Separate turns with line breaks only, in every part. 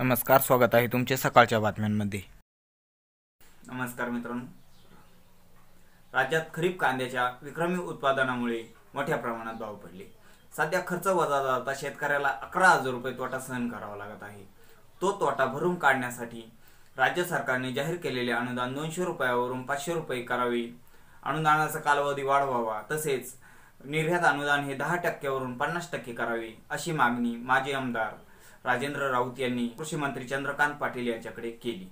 नमस्कार स्वागत आहे तुमचे सकाळच्या बातम्यांमध्ये.
नमस्कार मित्रांनो. राज्यात खरीप कांद्याच्या विक्रमी उत्पादनामुळे मोठ्या प्रमाणात भाव पडले. सध्या खर्च वजा जाता शेतकऱ्याला अकरा हजार रुपये तोटा सहन करावा लागत आहे. तो तोटा भरून काढण्यासाठी राज्य सरकारने जाहीर केलेले अनुदान दोनशे रुपयावरून पाचशे रुपये करावे. अनुदानाचा कालावधी वाढवावा तसेच निर्यात अनुदान हे दहा टक्क्यावरून पन्नास टक्के करावे अशी मागणी माजी आमदार राजेंद्र राऊत यांनी कृषी मंत्री चंद्रकांत पाटील यांच्याकडे केली.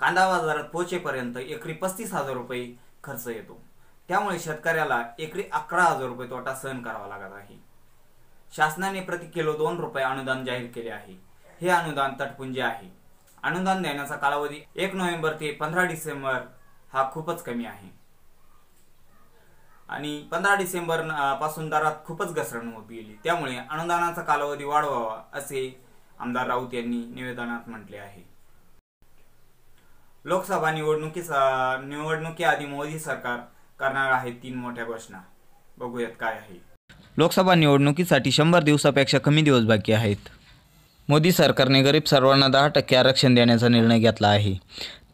कांदा बाजारात पोहोचेपर्यंत एकरी पस्तीस हजार रुपये खर्च येतो. त्यामुळे शेतकऱ्याला एकरी अकरा हजार रुपये तोटा सहन करावा लागत आहे. शासनाने प्रति किलो दोन रुपये अनुदान जाहीर केले आहे. हे अनुदान तटपुंजे आहे. अनुदान देण्याचा कालावधी एक नोव्हेंबर ते पंधरा डिसेंबर हा खूपच कमी आहे. आणि पंधरा डिसेंबरपासून दरात खूपच घसरण होत गेली. त्यामुळे अनुदानाचा कालावधी वाढवावा असे आमदार राऊत यांनी निवेदनात म्हटले आहे. लोकसभा निवडणुकीचा निवडणुकीआधी मोदी सरकार करणार आहे तीन मोठ्या घोषणा. बघूयात काय आहे.
लोकसभा निवडणुकीसाठी शंभर दिवसापेक्षा कमी दिवस बाकी आहेत. मोदी सरकारने गरीब सर्वांना दहा टक्के आरक्षण देण्याचा निर्णय घेतला आहे.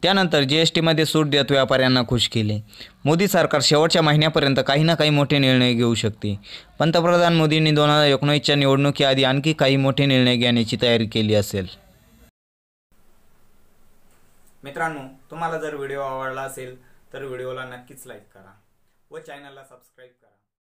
त्यानंतर जी एस टीमध्ये सूट देत व्यापाऱ्यांना खुश केले. मोदी सरकार शेवटच्या महिन्यापर्यंत काही ना काही मोठे निर्णय घेऊ शकते. पंतप्रधान मोदींनी दोन हजार एकोणीसच्या निवडणुकीआधी आणखी काही मोठे निर्णय घेण्याची तयारी केली असेल.
मित्रांनो तुम्हाला जर व्हिडिओ आवडला असेल तर व्हिडिओला नक्कीच लाईक करा व चॅनलला सबस्क्राईब करा.